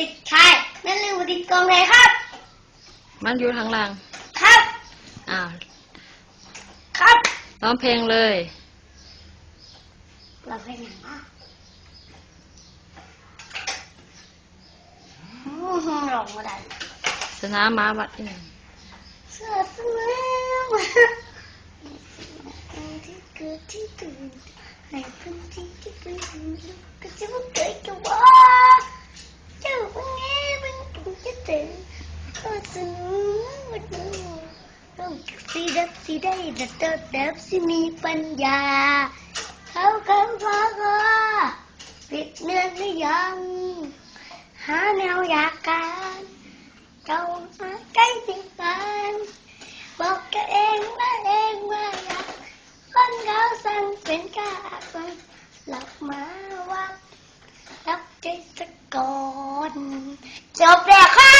เด็กชายนั่นเรียกว่าติดกองไหนครับ มันอยู่ข้างล่างครับ อ้าวครับร้องเพลงเลยเราไปไหนอะอืมหลงมาได้สนามม้าวัดนี่เสื้อเสื้อที่เกิดที่ตื่นในพื้นที่ที่เป็นก็จะมาเกิดกับว่าเจ้าเป็นไงมันคงจะตื่นก็ สุดต้องฟิดับสีได้ดับดับดับสีมีปัญญา เขาเขาเขาเขาปิดเนื้อหรือยัง หาแนวอยากการเราหาใกล้ติดกันบอกกันเองว่าเองว่าอยากคนเขาสั่งเป็นกาคนหลับมาว่ารับใจสักก่อนจบแล้วครับ